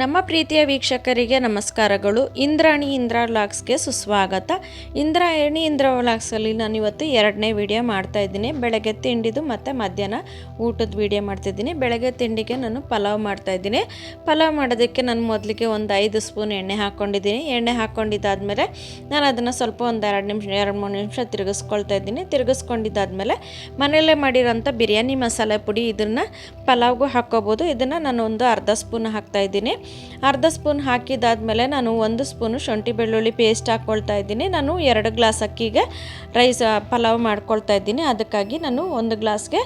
ನಮ್ಮ ಪ್ರೀತಿಯ ವೀಕ್ಷಕರಿಗೆ ನಮಸ್ಕಾರಗಳು. ಇಂದ್ರಾಣಿ ಇಂದ್ರ ವ್ಲಾಗ್ಸ್ಗೆ ಸುಸ್ವಾಗತ. ಇಂದ್ರಾಯಣಿ ಇಂದ್ರ ವ್ಲಾಗ್ಸಲ್ಲಿ ನಾನು ಇವತ್ತು ಎರಡನೇ ವಿಡಿಯೋ ಮಾಡ್ತಾ ಇದ್ದೀನಿ. ಬೆಳಗ್ಗೆ ತಿಂಡಿದು ಮತ್ತು ಮಧ್ಯಾಹ್ನ ಊಟದ ವಿಡಿಯೋ ಮಾಡ್ತಿದ್ದೀನಿ ಬೆಳಗ್ಗೆ ತಿಂಡಿಗೆ ನಾನು ಪಲಾವ್ ಮಾಡ್ತಾ ಇದ್ದೀನಿ. ಪಲಾವ್ ಮಾಡೋದಕ್ಕೆ ನಾನು ಮೊದಲಿಗೆ ಒಂದು ಐದು ಸ್ಪೂನ್ ಎಣ್ಣೆ ಹಾಕ್ಕೊಂಡಿದ್ದೀನಿ. ಎಣ್ಣೆ ಹಾಕ್ಕೊಂಡಿದ್ದಾದಮೇಲೆ ನಾನು ಅದನ್ನು ಸ್ವಲ್ಪ ಒಂದು ಎರಡು ನಿಮಿಷ, ಎರಡು ಮೂರು ನಿಮಿಷ ತಿರುಗಿಸ್ಕೊಳ್ತಾ ಇದ್ದೀನಿ. ತಿರುಗಿಸ್ಕೊಂಡಿದ್ದಾದಮೇಲೆ ಮನೆಯಲ್ಲೇ ಮಾಡಿರೋಂಥ ಬಿರಿಯಾನಿ ಮಸಾಲೆ ಪುಡಿ ಇದನ್ನು ಪಲಾವ್ಗೂ ಹಾಕ್ಕೋಬೋದು. ಇದನ್ನು ನಾನು ಒಂದು ಅರ್ಧ ಸ್ಪೂನ್ ಹಾಕ್ತಾ ಇದ್ದೀನಿ. ಅರ್ಧ ಸ್ಪೂನ್ ಹಾಕಿದಾದಮೇಲೆ ನಾನು ಒಂದು ಸ್ಪೂನು ಶುಂಠಿ ಬೆಳ್ಳುಳ್ಳಿ ಪೇಸ್ಟ್ ಹಾಕ್ಕೊಳ್ತಾ ಇದ್ದೀನಿ. ನಾನು ಎರಡು ಗ್ಲಾಸ್ ಅಕ್ಕಿಗೆ ರೈಸ್ ಪಲಾವ್ ಮಾಡ್ಕೊಳ್ತಾ ಇದ್ದೀನಿ. ಅದಕ್ಕಾಗಿ ನಾನು ಒಂದು ಗ್ಲಾಸ್ಗೆ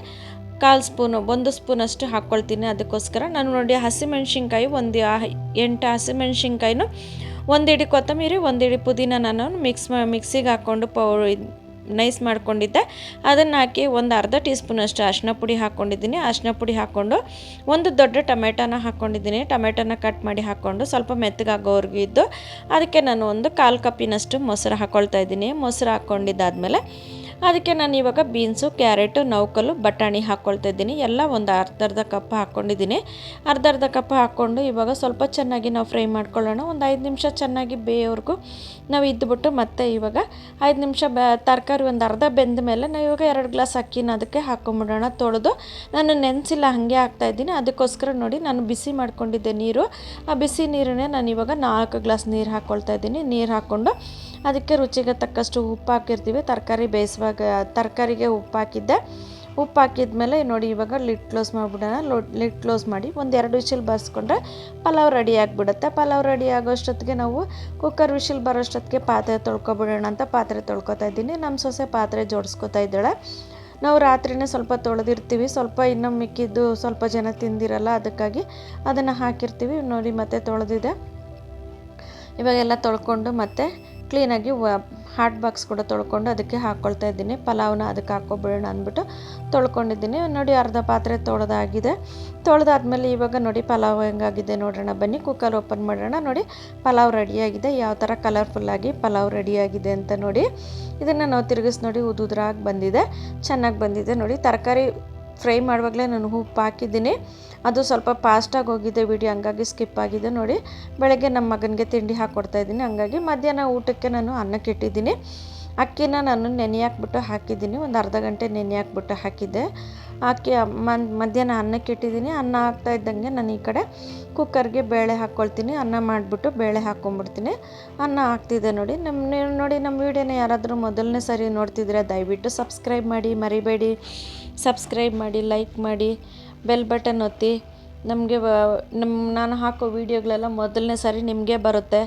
ಕಾಲು ಸ್ಪೂನು, ಒಂದು ಸ್ಪೂನಷ್ಟು ಹಾಕ್ಕೊಳ್ತೀನಿ ಅದಕ್ಕೋಸ್ಕರ ನಾನು ನೋಡಿ ಹಸಿಮೆಣ್ಸಿನ್ಕಾಯಿ ಒಂದು ಎಂಟು ಹಸಿಮೆಣ್ಸಿನ್ಕಾಯಿನೂ, ಒಂದಿಡಿ ಕೊತ್ತಂಬರಿ, ಒಂದಿಡಿ ಪುದೀನ ನಾನು ಮಿಕ್ಸ್ ಮಿಕ್ಸಿಗೆ ಹಾಕ್ಕೊಂಡು ಪೌ ನೈಸ್ ಮಾಡ್ಕೊಂಡಿದ್ದೆ. ಅದನ್ನು ಹಾಕಿ ಒಂದು ಅರ್ಧ ಟೀ ಸ್ಪೂನಷ್ಟು ಅರಿಶಿನ ಪುಡಿ ಹಾಕ್ಕೊಂಡಿದ್ದೀನಿ ಅರಿಶಿನ ಪುಡಿ ಹಾಕ್ಕೊಂಡು ಒಂದು ದೊಡ್ಡ ಟೊಮೆಟೊನ ಹಾಕ್ಕೊಂಡಿದ್ದೀನಿ ಟೊಮೆಟೊನ ಕಟ್ ಮಾಡಿ ಹಾಕ್ಕೊಂಡು ಸ್ವಲ್ಪ ಮೆತ್ತಗಾಗೋವರೆಗೂ ಇದ್ದು, ಅದಕ್ಕೆ ನಾನು ಒಂದು ಕಾಲು ಕಪ್ಪಿನಷ್ಟು ಮೊಸರು ಹಾಕ್ಕೊಳ್ತಾ ಇದ್ದೀನಿ. ಮೊಸರು ಹಾಕ್ಕೊಂಡಿದ್ದಾದಮೇಲೆ ಅದಕ್ಕೆ ನಾನು ಇವಾಗ ಬೀನ್ಸು, ಕ್ಯಾರೆಟು ನೌಕಲು ಬಟಾಣಿ ಹಾಕ್ಕೊಳ್ತಾ ಇದ್ದೀನಿ. ಎಲ್ಲ ಒಂದು ಅರ್ಧ ಅರ್ಧ ಕಪ್ ಹಾಕ್ಕೊಂಡಿದ್ದೀನಿ. ಅರ್ಧ ಅರ್ಧ ಕಪ್ ಹಾಕ್ಕೊಂಡು ಇವಾಗ ಸ್ವಲ್ಪ ಚೆನ್ನಾಗಿ ನಾವು ಫ್ರೈ ಮಾಡ್ಕೊಳ್ಳೋಣ. ಒಂದು ಐದು ನಿಮಿಷ ಚೆನ್ನಾಗಿ ಬೇಯೋವರೆಗೂ ನಾವು ಇದ್ದುಬಿಟ್ಟು ಮತ್ತೆ ಇವಾಗ ಐದು ನಿಮಿಷ ಬ, ತರಕಾರಿ ಒಂದು ಅರ್ಧ ಬೆಂದ ಮೇಲೆ ನಾವು ಇವಾಗ ಎರಡು ಗ್ಲಾಸ್ ಅಕ್ಕಿನ ಅದಕ್ಕೆ ಹಾಕ್ಕೊಂಬಿಡೋಣ ತೊಳೆದು ನಾನು ನೆನೆಸಿಲ್ಲ, ಹಾಗೆ ಹಾಕ್ತಾ ಇದ್ದೀನಿ. ಅದಕ್ಕೋಸ್ಕರ ನೋಡಿ ನಾನು ಬಿಸಿ ಮಾಡ್ಕೊಂಡಿದ್ದೆ ನೀರು. ಆ ಬಿಸಿ ನೀರನ್ನೇ ನಾನು ಇವಾಗ ನಾಲ್ಕು ಗ್ಲಾಸ್ ನೀರು ಹಾಕ್ಕೊಳ್ತಾ ಇದ್ದೀನಿ. ನೀರು ಹಾಕ್ಕೊಂಡು ಅದಕ್ಕೆ ರುಚಿಗೆ ತಕ್ಕಷ್ಟು ಉಪ್ಪು ಹಾಕಿರ್ತೀವಿ. ತರಕಾರಿ ಬೇಯಿಸುವಾಗ, ತರಕಾರಿಗೆ ಉಪ್ಪು ಹಾಕಿದ್ದೆ. ಉಪ್ಪು ಹಾಕಿದ್ಮೇಲೆ ನೋಡಿ ಇವಾಗ ಲಿಟ್ ಕ್ಲೋಸ್ ಮಾಡಿಬಿಡೋಣ. ಲೊ ಲಿಡ್ ಕ್ಲೋಸ್ ಮಾಡಿ ಒಂದು ಎರಡು ವಿಷಲ್ ಬರ್ಸ್ಕೊಂಡ್ರೆ ಪಲಾವ್ ರೆಡಿ ಆಗಿಬಿಡುತ್ತೆ. ಪಲಾವ್ ರೆಡಿ ಆಗೋಷ್ಟೊತ್ತಿಗೆ ನಾವು ಕುಕ್ಕರ್ ವಿಷಲ್ ಬರೋಷ್ಟೊತ್ತಿಗೆ ಪಾತ್ರೆ ತೊಳ್ಕೊಬಿಡೋಣ ಅಂತ ಪಾತ್ರೆ ತೊಳ್ಕೊತಾ ಇದ್ದೀನಿ. ನಮ್ಮ ಸೊಸೆ ಪಾತ್ರೆ ಜೋಡಿಸ್ಕೊತಾ ಇದ್ದಾಳೆ. ನಾವು ರಾತ್ರಿನೇ ಸ್ವಲ್ಪ ತೊಳೆದಿರ್ತೀವಿ. ಸ್ವಲ್ಪ ಇನ್ನೂ ಮಿಕ್ಕಿದ್ದು ಸ್ವಲ್ಪ ಜನ ತಿಂದಿರಲ್ಲ, ಅದಕ್ಕಾಗಿ ಅದನ್ನು ಹಾಕಿರ್ತೀವಿ. ನೋಡಿ ಮತ್ತೆ ತೊಳೆದಿದೆ. ಇವಾಗೆಲ್ಲ ತೊಳ್ಕೊಂಡು ಮತ್ತೆ ಕ್ಲೀನಾಗಿ ಹಾಟ್ ಬಾಕ್ಸ್ ಕೂಡ ತೊಳ್ಕೊಂಡು ಅದಕ್ಕೆ ಹಾಕ್ಕೊಳ್ತಾ ಇದ್ದೀನಿ. ಪಲಾವ್ನ ಅದಕ್ಕೆ ಹಾಕ್ಕೊಬಿಡೋಣ ಅಂದ್ಬಿಟ್ಟು ತೊಳ್ಕೊಂಡಿದ್ದೀನಿ. ನೋಡಿ ಅರ್ಧ ಪಾತ್ರೆ ತೊಳೆದಾಗಿದೆ. ತೊಳೆದಾದ್ಮೇಲೆ ಇವಾಗ ನೋಡಿ ಪಲಾವ್ ಹೆಂಗಾಗಿದೆ ನೋಡೋಣ. ಬನ್ನಿ, ಕುಕ್ಕರ್ ಓಪನ್ ಮಾಡೋಣ. ನೋಡಿ ಪಲಾವ್ ರೆಡಿಯಾಗಿದೆ. ಯಾವ ಥರ ಕಲರ್ಫುಲ್ಲಾಗಿ ಪಲಾವ್ ರೆಡಿಯಾಗಿದೆ ಅಂತ ನೋಡಿ. ಇದನ್ನು ನಾವು ತಿರುಗಿಸಿ ನೋಡಿ ಉದುದ್ರಾಗಿ ಬಂದಿದೆ. ಚೆನ್ನಾಗಿ ಬಂದಿದೆ ನೋಡಿ. ತರಕಾರಿ ಫ್ರೈ ಮಾಡುವಾಗಲೇ ನಾನು ಉಪ್ಪು ಹಾಕಿದ್ದೀನಿ. ಅದು ಸ್ವಲ್ಪ ಫಾಸ್ಟಾಗಿ ಹೋಗಿದೆ ವಿಡಿಯೋ ಹಂಗಾಗಿ ಸ್ಕಿಪ್ ಆಗಿದೆ ನೋಡಿ. ಬೆಳಗ್ಗೆ ನಮ್ಮ ಮಗನಿಗೆ ತಿಂಡಿ ಹಾಕ್ಕೊಡ್ತಾ ಇದ್ದೀನಿ. ಹಂಗಾಗಿ ಮಧ್ಯಾಹ್ನ ಊಟಕ್ಕೆ ನಾನು ಅನ್ನಕ್ಕೆ ಇಟ್ಟಿದ್ದೀನಿ. ಅಕ್ಕಿನ ನಾನು ನೆನೆ ಹಾಕ್ಬಿಟ್ಟು ಹಾಕಿದ್ದೀನಿ. ಒಂದು ಅರ್ಧ ಗಂಟೆ ನೆನೆ ಹಾಕ್ಬಿಟ್ಟು ಹಾಕಿದ್ದೆ. ಮನ್, ಮಧ್ಯಾಹ್ನ ಅನ್ನಕ್ಕೆ ಇಟ್ಟಿದ್ದೀನಿ. ಅನ್ನ ಹಾಕ್ತಾ ಇದ್ದಂಗೆ ನಾನು ಈ ಕಡೆ ಕುಕ್ಕರ್ಗೆ ಬೇಳೆ ಹಾಕ್ಕೊಳ್ತೀನಿ ಅನ್ನ ಮಾಡಿಬಿಟ್ಟು ಬೇಳೆ ಹಾಕ್ಕೊಂಬಿಡ್ತೀನಿ ಅನ್ನ ಹಾಕ್ತಿದ್ದೆ ನೋಡಿ. ನಮ್ಮ ನೀವು ನೋಡಿ ನಮ್ಮ ವೀಡಿಯೋನ ಯಾರಾದರೂ ಮೊದಲನೇ ಸಾರಿ ನೋಡ್ತಿದ್ರೆ ದಯವಿಟ್ಟು ಸಬ್ಸ್ಕ್ರೈಬ್ ಮಾಡಿ, ಮರಿಬೇಡಿ. ಸಬ್ಸ್ಕ್ರೈಬ್ ಮಾಡಿ, ಲೈಕ್ ಮಾಡಿ, ಬೆಲ್ ಬಟನ್ ಒತ್ತಿ. ನಮಗೆ ನಮ್ಮ ನಾನು ಹಾಕೋ ವೀಡಿಯೋಗಳೆಲ್ಲ ಮೊದಲನೇ ಸಾರಿ ನಿಮಗೆ ಬರುತ್ತೆ.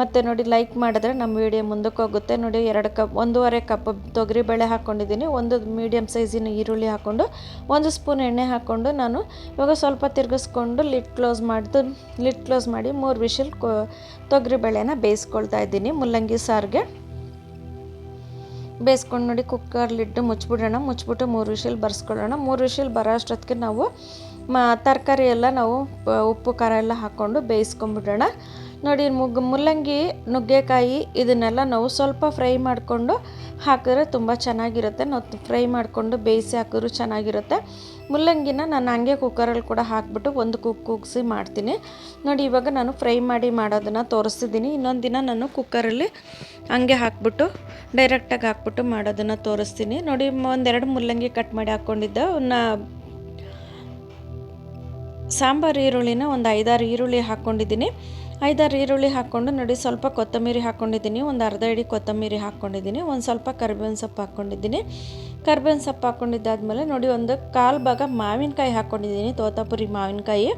ಮತ್ತು ನೋಡಿ ಲೈಕ್ ಮಾಡಿದ್ರೆ ನಮ್ಮ ವಿಡಿಯೋ ಮುಂದಕ್ಕೆ ಹೋಗುತ್ತೆ. ನೋಡಿ ಎರಡು ಕಪ್ ಒಂದೂವರೆ ಕಪ್ ತೊಗರಿ ಬೇಳೆ ಹಾಕ್ಕೊಂಡಿದ್ದೀನಿ ಒಂದು ಮೀಡಿಯಮ್ ಸೈಜಿನ ಈರುಳ್ಳಿ ಹಾಕ್ಕೊಂಡು ಒಂದು ಸ್ಪೂನ್ ಎಣ್ಣೆ ಹಾಕ್ಕೊಂಡು ನಾನು ಇವಾಗ ಸ್ವಲ್ಪ ತಿರುಗಿಸ್ಕೊಂಡು ಲಿಡ್ ಕ್ಲೋಸ್ ಮಾಡಿದು ಲಿಡ್ ಕ್ಲೋಸ್ ಮಾಡಿ ಮೂರು ವಿಷಲ್ ಕೊ ತೊಗರಿಬೇಳೆನ ಬೇಯಿಸ್ಕೊಳ್ತಾ ಇದ್ದೀನಿ ಮುಲ್ಲಂಗಿ ಸಾರಿಗೆ. ಬೇಯಿಸ್ಕೊಂಡು ನೋಡಿ ಕುಕ್ಕರ್ ಲಿಡ್ಡು ಮುಚ್ಚಿಬಿಡೋಣ ಮುಚ್ಚಿಬಿಟ್ಟು ಮೂರು ವಿಷಲ್ ಬರ್ಸ್ಕೊಳ್ಳೋಣ. ಮೂರು ವಿಷಲ್ ಬರೋ ಅಷ್ಟೊತ್ತಿಗೆ ನಾವು ಮ, ತರಕಾರಿ ಎಲ್ಲ ನಾವು ಉಪ್ಪು, ಖಾರ ಎಲ್ಲ ಹಾಕ್ಕೊಂಡು ಬೇಯಿಸ್ಕೊಂಬಿಡೋಣ ನೋಡಿ, ಮುಗ್, ಮುಲ್ಲಂಗಿ, ನುಗ್ಗೆಕಾಯಿ ಇದನ್ನೆಲ್ಲ ನಾವು ಸ್ವಲ್ಪ ಫ್ರೈ ಮಾಡಿಕೊಂಡು ಹಾಕಿದ್ರೆ ತುಂಬ ಚೆನ್ನಾಗಿರುತ್ತೆ. ನಾವು ಫ್ರೈ ಮಾಡಿಕೊಂಡು ಬೇಯಿಸಿ ಹಾಕಿದ್ರು ಚೆನ್ನಾಗಿರುತ್ತೆ. ಮುಲ್ಲಂಗಿನ ನಾನು ಹಂಗೆ ಕುಕ್ಕರಲ್ಲಿ ಕೂಡ ಹಾಕ್ಬಿಟ್ಟು ಒಂದು ಕುಕ್ ಕುಗ್ಸಿ ಮಾಡ್ತೀನಿ. ನೋಡಿ, ಇವಾಗ ನಾನು ಫ್ರೈ ಮಾಡಿ ಮಾಡೋದನ್ನು ತೋರಿಸ್ತಿದ್ದೀನಿ. ಇನ್ನೊಂದು ದಿನ ನಾನು ಕುಕ್ಕರಲ್ಲಿ ಹಂಗೆ ಹಾಕ್ಬಿಟ್ಟು ಡೈರೆಕ್ಟಾಗಿ ಹಾಕ್ಬಿಟ್ಟು ಮಾಡೋದನ್ನು ತೋರಿಸ್ತೀನಿ. ನೋಡಿ, ಒಂದೆರಡು ಮುಲ್ಲಂಗಿ ಕಟ್ ಮಾಡಿ ಹಾಕ್ಕೊಂಡಿದ್ದೆ. ಅವನ್ನ ಸಾಂಬಾರು ಈರುಳ್ಳಿನ ಒಂದು ಐದಾರು ಈರುಳ್ಳಿ ಹಾಕ್ಕೊಂಡಿದ್ದೀನಿ. ಐದಾರು ಈರುಳ್ಳಿ ಹಾಕ್ಕೊಂಡು ನೋಡಿ, ಸ್ವಲ್ಪ ಕೊತ್ತಂಬರಿ ಹಾಕ್ಕೊಂಡಿದ್ದೀನಿ ಒಂದು ಅರ್ಧ ಇಡಿ ಕೊತ್ತಂಬರಿ ಹಾಕ್ಕೊಂಡಿದ್ದೀನಿ ಒಂದು ಸ್ವಲ್ಪ ಕರಿಬೇವಿನ ಸೊಪ್ಪು ಹಾಕ್ಕೊಂಡಿದ್ದೀನಿ ಕರ್ಬೇವಿನ ಸೊಪ್ಪು ಹಾಕ್ಕೊಂಡಿದ್ದಾದ್ಮೇಲೆ ನೋಡಿ, ಒಂದು ಕಾಲು ಭಾಗ ಮಾವಿನಕಾಯಿ ಹಾಕ್ಕೊಂಡಿದ್ದೀನಿ ತೋತಾಪುರಿ ಮಾವಿನಕಾಯಿ.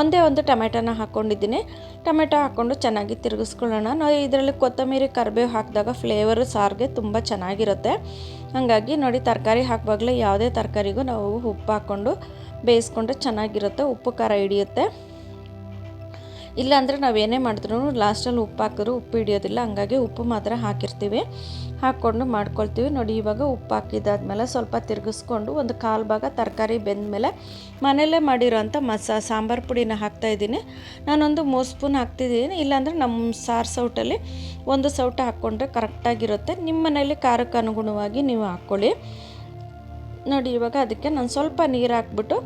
ಒಂದೇ ಒಂದು ಟೊಮೆಟೊನ ಹಾಕ್ಕೊಂಡಿದ್ದೀನಿ ಟೊಮೆಟೊ ಹಾಕ್ಕೊಂಡು ಚೆನ್ನಾಗಿ ತಿರುಗಿಸ್ಕೊಳ್ಳೋಣ. ನಾವು ಇದರಲ್ಲಿ ಕೊತ್ತಂಬರಿ, ಕರಿಬೇವು ಹಾಕಿದಾಗ ಫ್ಲೇವರು ಸಾರಿಗೆ ತುಂಬ ಚೆನ್ನಾಗಿರುತ್ತೆ. ಹಾಗಾಗಿ ನೋಡಿ, ತರಕಾರಿ ಹಾಕುವಾಗಲೇ ಯಾವುದೇ ತರಕಾರಿಗೂ ನಾವು ಉಪ್ಪು ಹಾಕ್ಕೊಂಡು ಬೇಯಿಸ್ಕೊಂಡ್ರೆ ಚೆನ್ನಾಗಿರುತ್ತೆ, ಉಪ್ಪು ಖಾರ ಹಿಡಿಯುತ್ತೆ. ಇಲ್ಲಾಂದರೆ ನಾವೇನೇ ಮಾಡಿದ್ರು ಲಾಸ್ಟಲ್ಲಿ ಉಪ್ಪು ಹಾಕಿದ್ರು, ಉಪ್ಪು ಹಿಡಿಯೋದಿಲ್ಲ, ಹಂಗಾಗಿ ಉಪ್ಪು ಮಾತ್ರ ಹಾಕಿರ್ತೀವಿ. ಹಾಕ್ಕೊಂಡು ಮಾಡ್ಕೊಳ್ತೀವಿ. ನೋಡಿ, ಇವಾಗ ಉಪ್ಪು ಹಾಕಿದಾದ್ಮೇಲೆ ಸ್ವಲ್ಪ ತಿರುಗಿಸ್ಕೊಂಡು ಒಂದು ಕಾಲು ಭಾಗ ತರಕಾರಿ ಬೆಂದಮೇಲೆ ಮನೆಯಲ್ಲೇ ಮಾಡಿರೋಂಥ ಮಸಾ, ಸಾಂಬಾರು ಪುಡಿನ ಹಾಕ್ತಾಯಿದ್ದೀನಿ ನಾನೊಂದು ಮೂರು ಸ್ಪೂನ್ ಹಾಕ್ತಿದ್ದೀನಿ. ಇಲ್ಲಾಂದರೆ ನಮ್ಮ ಸಾರು ಸೌಟಲ್ಲಿ ಒಂದು ಸೌಟ ಹಾಕ್ಕೊಂಡ್ರೆ ಕರೆಕ್ಟಾಗಿರುತ್ತೆ ನಿಮ್ಮ ಮನೇಲಿ ಖಾರಕ್ಕೆ ಅನುಗುಣವಾಗಿ ನೀವು ಹಾಕ್ಕೊಳ್ಳಿ. ನೋಡಿ, ಇವಾಗ ಅದಕ್ಕೆ ನಾನು ಸ್ವಲ್ಪ ನೀರು ಹಾಕ್ಬಿಟ್ಟು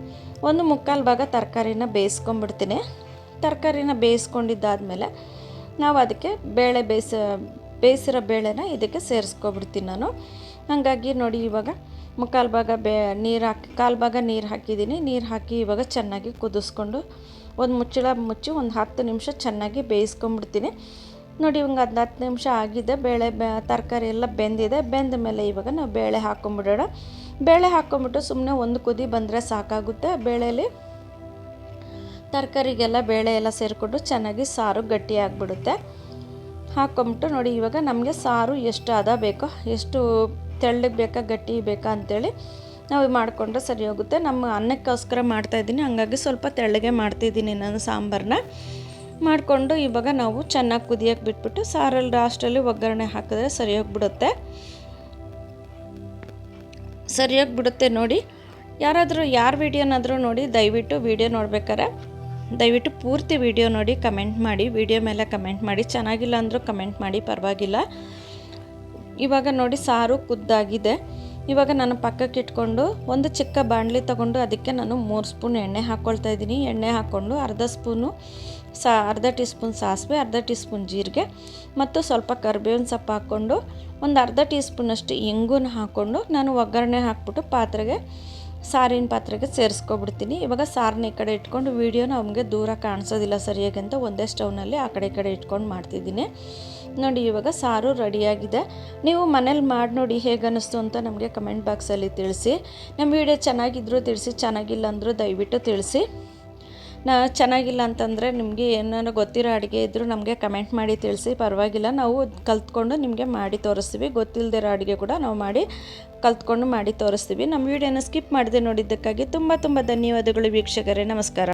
ಒಂದು ಮುಕ್ಕಾಲು ಭಾಗ ತರಕಾರಿನ ಬೇಯಿಸ್ಕೊಂಬಿಡ್ತೀನಿ ತರಕಾರಿನ ಬೇಯಿಸ್ಕೊಂಡಿದ್ದಾದಮೇಲೆ ನಾವು ಅದಕ್ಕೆ ಬೇಳೆ ಬೇಯಿಸ, ಬೇಯಿಸಿರೋ ಬೇಳೆನ ಇದಕ್ಕೆ ಸೇರಿಸ್ಕೊಬಿಡ್ತೀನಿ ನಾನು. ಹಾಗಾಗಿ ನೋಡಿ ಇವಾಗ ಮುಕ್ಕಾಲು ಭಾಗ ಬೇ, ನೀರು ಹಾಕಿ, ಕಾಲು ಭಾಗ ನೀರು ಹಾಕಿದ್ದೀನಿ. ನೀರು ಹಾಕಿ ಇವಾಗ ಚೆನ್ನಾಗಿ ಕುದಿಸ್ಕೊಂಡು ಒಂದು ಮುಚ್ಚಳ ಮುಚ್ಚಿ ಒಂದು ಹತ್ತು ನಿಮಿಷ ಚೆನ್ನಾಗಿ ಬೇಯಿಸ್ಕೊಂಬಿಡ್ತೀನಿ. ನೋಡಿ ಇವಾಗ ಒಂದು ಹತ್ತು ನಿಮಿಷ ಆಗಿದೆ. ಬೇಳೆ ತರಕಾರಿ ಎಲ್ಲ ಬೆಂದಿದೆ. ಬೆಂದ ಮೇಲೆ ಇವಾಗ ನಾವು ಬೇಳೆ ಹಾಕೊಂಬಿಡೋಣ. ಬೇಳೆ ಹಾಕೊಂಬಿಟ್ಟು ಸುಮ್ಮನೆ ಒಂದು ಕುದಿ ಬಂದರೆ ಸಾಕಾಗುತ್ತೆ. ಬೇಳೆಯಲ್ಲಿ ತರಕಾರಿಗೆಲ್ಲ ಬೇಳೆ ಎಲ್ಲ ಸೇರಿಕೊಂಡು ಚೆನ್ನಾಗಿ ಸಾರು ಗಟ್ಟಿ ಆಗಿಬಿಡುತ್ತೆ. ಹಾಕ್ಕೊಂಬಿಟ್ಟು ನೋಡಿ, ಇವಾಗ ನಮಗೆ ಸಾರು ಎಷ್ಟು ಅದ ಬೇಕೋ, ಎಷ್ಟು ತೆಳ್ಳಗೆ ಬೇಕಾ, ಗಟ್ಟಿ ಬೇಕಾ ಅಂಥೇಳಿ ನಾವು ಮಾಡಿಕೊಂಡ್ರೆ ಸರಿ ಹೋಗುತ್ತೆ. ನಮ್ಮ ಅನ್ನಕ್ಕೋಸ್ಕರ ಮಾಡ್ತಾಯಿದ್ದೀನಿ ಹಂಗಾಗಿ ಸ್ವಲ್ಪ ತೆಳ್ಳಗೆ ಮಾಡ್ತಿದ್ದೀನಿ ನಾನು ಸಾಂಬಾರನ್ನ ಮಾಡಿಕೊಂಡು ಇವಾಗ ನಾವು ಚೆನ್ನಾಗಿ ಕುದಿಯೋಕೆ ಬಿಟ್ಬಿಟ್ಟು ಸಾರಲ್ಲಿ, ಲಾಸ್ಟಲ್ಲಿ ಒಗ್ಗರಣೆ ಹಾಕಿದ್ರೆ ಸರಿ ಹೋಗ್ಬಿಡುತ್ತೆ. ಸರಿಯಾಗಿ ಬಿಡುತ್ತೆ ನೋಡಿ. ಯಾರಾದರೂ, ಯಾರ ವೀಡಿಯೋನಾದರೂ ನೋಡಿ, ದಯವಿಟ್ಟು ವೀಡಿಯೋ ನೋಡ್ಬೇಕಾರೆ ದಯವಿಟ್ಟು ಪೂರ್ತಿ ವಿಡಿಯೋ ನೋಡಿ ಕಮೆಂಟ್ ಮಾಡಿ, ವಿಡಿಯೋ ಮೇಲೆ ಕಮೆಂಟ್ ಮಾಡಿ, ಚೆನ್ನಾಗಿಲ್ಲ ಅಂದರೂ ಕಮೆಂಟ್ ಮಾಡಿ, ಪರವಾಗಿಲ್ಲ. ಇವಾಗ ನೋಡಿ ಸಾರು ಕುದ್ದಾಗಿದೆ. ಇವಾಗ ನಾನು ಪಕ್ಕಕ್ಕೆ ಇಟ್ಕೊಂಡು ಒಂದು ಚಿಕ್ಕ ಬಾಣಲಿ ತಗೊಂಡು ಅದಕ್ಕೆ ನಾನು ಮೂರು ಸ್ಪೂನ್ ಎಣ್ಣೆ ಹಾಕ್ಕೊಳ್ತಾ ಇದ್ದೀನಿ. ಎಣ್ಣೆ ಹಾಕ್ಕೊಂಡು ಅರ್ಧ ಸ್ಪೂನು ಸಾ, ಅರ್ಧ ಟೀ ಸ್ಪೂನ್ ಸಾಸಿವೆ, ಅರ್ಧ ಟೀ ಸ್ಪೂನ್ ಜೀರಿಗೆ ಮತ್ತು ಸ್ವಲ್ಪ ಕರಿಬೇವಿನ ಸೊಪ್ಪು ಹಾಕ್ಕೊಂಡು ಒಂದು ಅರ್ಧ ಟೀ ಸ್ಪೂನಷ್ಟು ಇಂಗುನ ಹಾಕ್ಕೊಂಡು ನಾನು ಒಗ್ಗರಣೆ ಹಾಕ್ಬಿಟ್ಟು ಪಾತ್ರೆಗೆ ಸಾರಿನ ಪಾತ್ರೆಗೆ ಸೇರಿಸ್ಕೊಬಿಡ್ತೀನಿ. ಇವಾಗ ಸಾರನ್ನ ಈ ಕಡೆ ಇಟ್ಕೊಂಡು ವೀಡಿಯೋನ ನಮಗೆ ದೂರ ಕಾಣಿಸೋದಿಲ್ಲ ಸರಿಯಾಗಿ ಅಂತ ಒಂದೇ ಸ್ಟವ್ನಲ್ಲಿ ಆ ಕಡೆ ಈ ಕಡೆ ಇಟ್ಕೊಂಡು ಮಾಡ್ತಿದ್ದೀನಿ. ನೋಡಿ, ಇವಾಗ ಸಾರು ರೆಡಿಯಾಗಿದೆ. ನೀವು ಮನೇಲಿ ಮಾಡಿ ನೋಡಿ ಹೇಗೆ ಅನ್ನಿಸ್ತು ಅಂತ ನಮಗೆ ಕಮೆಂಟ್ ಬಾಕ್ಸಲ್ಲಿ ತಿಳಿಸಿ. ನಮ್ಮ ವೀಡಿಯೋ ಚೆನ್ನಾಗಿದ್ದರೂ ತಿಳಿಸಿ, ಚೆನ್ನಾಗಿಲ್ಲ ಅಂದರೂ ದಯವಿಟ್ಟು ತಿಳಿಸಿ. ನಾ ಚೆನ್ನಾಗಿಲ್ಲ ಅಂತಂದರೆ ನಿಮಗೆ ಏನಾರು ಗೊತ್ತಿರೋ ಅಡುಗೆ ಇದ್ದರೂ ನಮಗೆ ಕಮೆಂಟ್ ಮಾಡಿ ತಿಳಿಸಿ. ಪರವಾಗಿಲ್ಲ, ನಾವು ಕಲ್ತ್ಕೊಂಡು ನಿಮಗೆ ಮಾಡಿ ತೋರಿಸ್ತೀವಿ. ಗೊತ್ತಿಲ್ಲದಿರೋ ಅಡುಗೆ ಕೂಡ ನಾವು ಮಾಡಿ ಕಲ್ತ್ಕೊಂಡು ಮಾಡಿ ತೋರಿಸ್ತೀವಿ. ನಮ್ಮ ವೀಡಿಯೋನ ಸ್ಕಿಪ್ ಮಾಡದೆ ನೋಡಿದ್ದಕ್ಕಾಗಿ ತುಂಬ ತುಂಬ ಧನ್ಯವಾದಗಳು ವೀಕ್ಷಕರೇ. ನಮಸ್ಕಾರ.